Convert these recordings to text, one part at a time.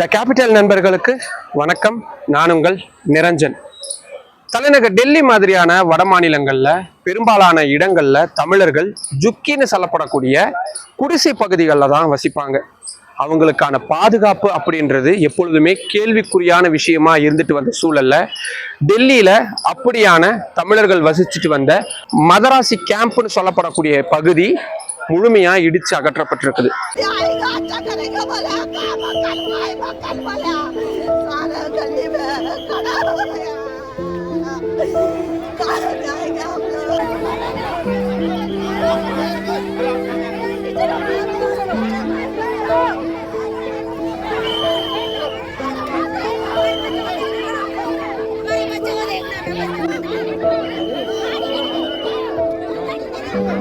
The capital நண்பர்களுக்கு வணக்கம். நான் உங்கள் நிரஞ்சன். தலைநகர் டெல்லி மாதிரியான வட மாநிலங்களில் பெரும்பாலான இடங்களில் தமிழர்கள் ஜுக்கின்னு சொல்லப்படக்கூடிய குடிசை பகுதிகளில் தான் வசிப்பாங்க. அவங்களுக்கான பாதுகாப்பு அப்படின்றது எப்பொழுதுமே கேள்விக்குறியான விஷயமா இருந்துட்டு வந்த சூழல்ல டெல்லியில அப்படியான தமிழர்கள் வசிச்சுட்டு வந்த மதராசி கேம்ப்னு சொல்லப்படக்கூடிய பகுதி முழுமையா இடிச்சு அகற்றப்பட்டிருக்குது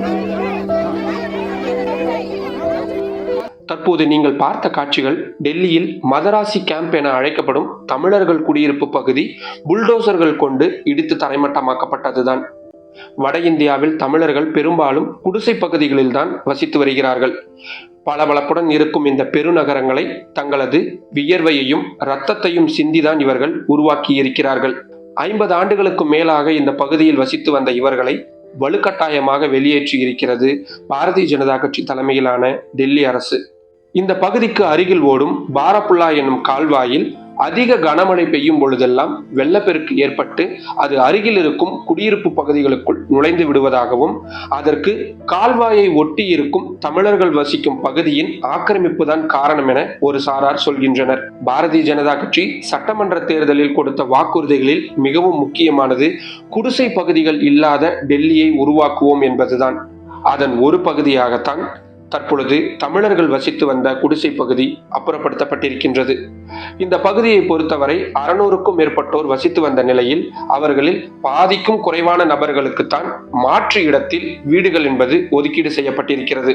Thank you. தற்போது நீங்கள் பார்த்த காட்சிகள் டெல்லியில் மதராசி கேம்ப் என அழைக்கப்படும் தமிழர்கள் குடியிருப்பு பகுதி புல்டோசர்கள் கொண்டு இடித்து தரைமட்டமாக்கப்பட்டதுதான். வட இந்தியாவில் தமிழர்கள் பெரும்பாலும் குடிசை பகுதிகளில்தான் வசித்து வருகிறார்கள். பளபளப்புடன் இருக்கும் இந்த பெருநகரங்களை தங்களது வியர்வையையும் இரத்தத்தையும் சிந்திதான் இவர்கள் உருவாக்கி இருக்கிறார்கள் ஐம்பது ஆண்டுகளுக்கு மேலாக இந்த பகுதியில் வசித்து வந்த இவர்களை வலுக்கட்டாயமாக வெளியேற்றி இருக்கிறது பாரதிய ஜனதா கட்சி தலைமையிலான டெல்லி அரசு. இந்த பகுதிக்கு அருகில் ஓடும் பாரப்புல்லா என்னும் கால்வாயில் அதிக கனமழை பெய்யும் பொழுதெல்லாம் வெள்ளப்பெருக்கு ஏற்பட்டு அது அருகில் இருக்கும் குடியிருப்பு பகுதிகளுக்குள் நுழைந்து விடுவதாகவும் அதற்கு கால்வாயை ஒட்டி இருக்கும் தமிழர்கள் வசிக்கும் பகுதியின் ஆக்கிரமிப்பு தான் காரணம் என ஒரு சாரார் சொல்கின்றனர். பாரதிய ஜனதா கட்சி சட்டமன்ற தேர்தலில் கொடுத்த வாக்குறுதிகளில் மிகவும் முக்கியமானது குடிசை பகுதிகள் இல்லாத டெல்லியை உருவாக்குவோம் என்பதுதான். அதன் ஒரு பகுதியாகத்தான் தற்பொழுது தமிழர்கள் வசித்து வந்த குடிசை பகுதி அப்புறப்படுத்தப்பட்டிருக்கின்றது. இந்த பகுதியை பொறுத்தவரை அறுநூறுக்கும் மேற்பட்டோர் வசித்து வந்த நிலையில் அவர்களில் பாதிக்கும் குறைவான நபர்களுக்குத்தான் மாற்று இடத்தில் வீடுகள் என்பது ஒதுக்கீடு செய்யப்பட்டிருக்கிறது.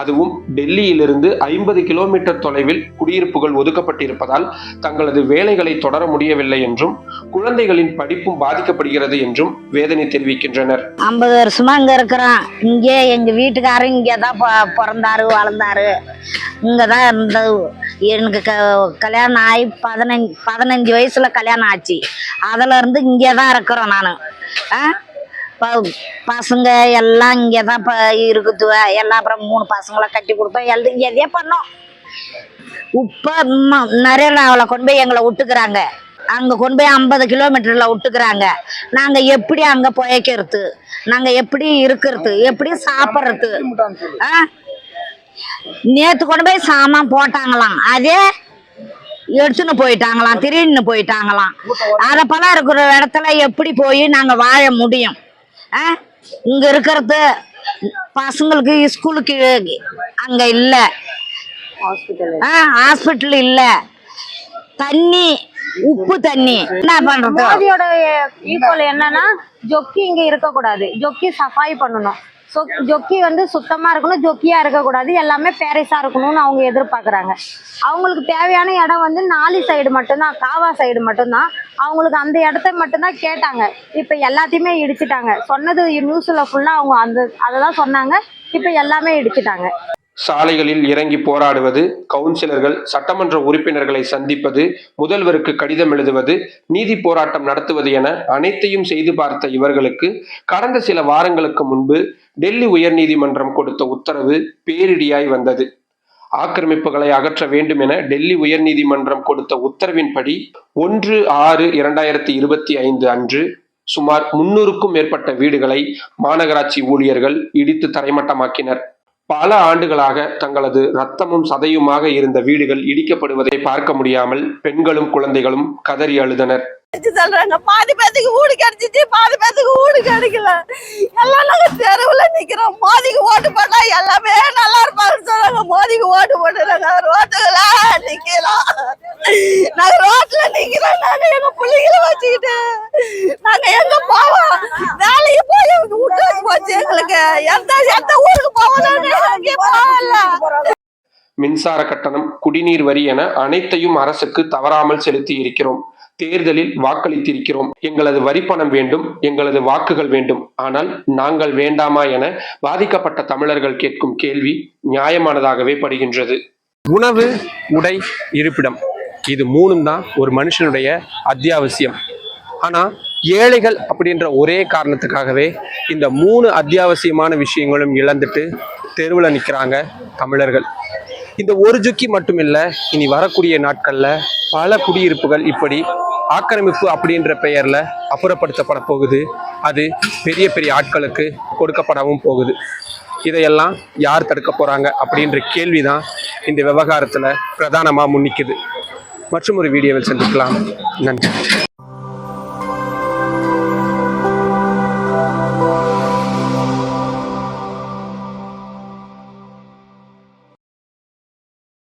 அதுவும் டெல்லியிலிருந்து ஐம்பது கிலோமீட்டர் தொலைவில் குடியிருப்புகள் ஒதுக்கப்பட்டிருப்பதால் தங்களது வேலைகளை தொடர முடியவில்லை என்றும் குழந்தைகளின் படிப்பும் பாதிக்கப்படுகிறது என்றும் வேதனை தெரிவிக்கின்றனர். ஐம்பது வருஷமா இங்க இருக்கிறோம். இங்கே எங்க வீட்டுக்காரர் இங்கே தான் பிறந்தாரு வளர்ந்தாரு. இங்க தான் இருந்தது. எனக்கு க கல்யாணம் ஆகி பதினஞ்சு பதினஞ்சு வயசுல கல்யாணம் ஆச்சு. அதுல இருந்து இங்கே தான் இருக்கிறோம் நான். ப- பசங்க எல்லாம் இங்கே தான் இப்போ இருக்குதுவ எல்லாம் அப்புறம் மூணு பசங்களை கட்டி கொடுத்தோம் எல்லாம் எதையே பண்ணோம். இப்போ நரேனாவில் கொண்டு போய் எங்களை விட்டுக்கிறாங்க. அங்கே கொண்டு போய் ஐம்பது கிலோமீட்டரில் விட்டுக்கிறாங்க. நாங்கள் எப்படி அங்கே போய்க்கிறது நாங்கள் எப்படி இருக்கிறது? எப்படி சாப்பிட்றது? ஆ? நேற்று கொண்டு போய் சாமான் போட்டாங்களாம். அதே எடுத்துன்னு போயிட்டாங்களாம் திடீர்னு போயிட்டாங்களாம். அதை போல இருக்கிற இடத்துல எப்படி போய் நாங்கள் வாழ முடியும்? ஆ? இங்கே இருக்கிறது பசங்களுக்கு ஸ்கூலுக்கு அங்கே இல்லை. ஆ ஹாஸ்பிட்டல் இல்ல. தண்ணி உப்பு தண்ணி. என்ன பண்றது? மோதியோட ஈக்குவல் என்னன்னா ஜொக்கி இங்க இருக்கக்கூடாது. ஜொக்கி சஃபாய் பண்ணணும். ஸோ ஜொக்கி வந்து சுத்தமாக இருக்கணும் ஜொக்கியாக இருக்கக்கூடாது எல்லாமே பேரிஸாக இருக்கணும்னு அவங்க எதிர்பார்க்குறாங்க. அவங்களுக்கு தேவையான இடம் வந்து நாலி சைடு மட்டும்தான் காவா சைடு மட்டும்தான். அவங்களுக்கு அந்த இடத்த மட்டும்தான் கேட்டாங்க. இப்போ எல்லாத்தையுமே இடிச்சிட்டாங்க. சொன்னது நியூஸில் ஃபுல்லாக அவங்க அந்த அதை தான் சொன்னாங்க. இப்போ எல்லாமே இடிச்சிட்டாங்க. சாலைகளில் இறங்கி போராடுவது கவுன்சிலர்கள் சட்டமன்ற உறுப்பினர்களை சந்திப்பது முதல்வருக்கு கடிதம் எழுதுவது நீதி போராட்டம் நடத்துவது என அனைத்தையும் செய்து பார்த்த இவர்களுக்கு கடந்த சில வாரங்களுக்கு முன்பு டெல்லி உயர்நீதிமன்றம் கொடுத்த உத்தரவு பேரிடியாய் வந்தது. ஆக்கிரமிப்புகளை அகற்ற வேண்டும் என டெல்லி உயர்நீதிமன்றம் கொடுத்த உத்தரவின்படி ஒன்று ஆறு இரண்டாயிரத்தி இருபத்தி ஐந்து அன்று சுமார் முன்னூறுக்கும் மேற்பட்ட வீடுகளை மாநகராட்சி ஊழியர்கள் இடித்து தரைமட்டமாக்கினர். பல ஆண்டுகளாக தங்களது ரத்தமும் சதையுமாக இருந்த வீடுகள் இடிக்கப்படுவதை பார்க்க முடியாமல் பெண்களும் குழந்தைகளும் கதறி அழுதனர். வச்சு சொல்றாங்க? பாதி பேத்துக்கு வீடு கிடைச்சிச்சு பாதி பேத்துக்கு வீடு கிடைக்கல. எல்லாம் நாங்க தெருவுல நிக்கிறோம். மோதிக்கு ஓட்டு போட்டா எல்லாமே நல்லா இருப்பாருன்னு சொல்றாங்க. மோதிக்கு ஓட்டு போட்டுறாங்க ஓட்டுகளா நிக்கலாம் நாங்க ரோட்ல நிக்கிறோம் நாங்க எங்க பிள்ளைங்களை வச்சுக்கிட்டு நாங்க எங்க போவோம்? வேலைக்கு போய் விட்டு போச்சு எங்களுக்கு. எந்த எந்த ஊருக்கு போவோம் போகல. மின்சார கட்டணம் குடிநீர் வரி என அனைத்தையும் அரசுக்கு தவறாமல் செலுத்தி இருக்கிறோம். தேர்தலில் வாக்களித்திருக்கிறோம். எங்களது வரிப்பணம் வேண்டும் எங்களது வாக்குகள் வேண்டும். ஆனால் நாங்கள் வேண்டாமா என பாதிக்கப்பட்ட தமிழர்கள் கேட்கும் கேள்வி நியாயமானதாகவே படுகின்றது. உணவு உடை இருப்பிடம். இது மூணும் தான் ஒரு மனுஷனுடைய அத்தியாவசியம். ஆனால் ஏழைகள் அப்படின்ற ஒரே காரணத்துக்காகவே இந்த மூணு அத்தியாவசியமான விஷயங்களும் இழந்துட்டு தெருவில் நிற்கிறாங்க தமிழர்கள். இந்த ஒரு ஜுக்கி மட்டும் இல்லை இனி வரக்கூடிய நாட்களில் பல குடியிருப்புகள் இப்படி ஆக்கிரமிப்பு அப்படின்ற பெயரில் அப்புறப்படுத்தப்பட போகுது. அது பெரிய பெரிய ஆட்களுக்கு கொடுக்கப்படவும் போகுது. இதையெல்லாம் யார் தடுக்க போகிறாங்க அப்படின்ற கேள்வி தான் இந்த விவகாரத்தில் பிரதானமாக முன்னிக்குது. மற்றும் ஒரு வீடியோவில் சந்திக்கலாம். நன்றி.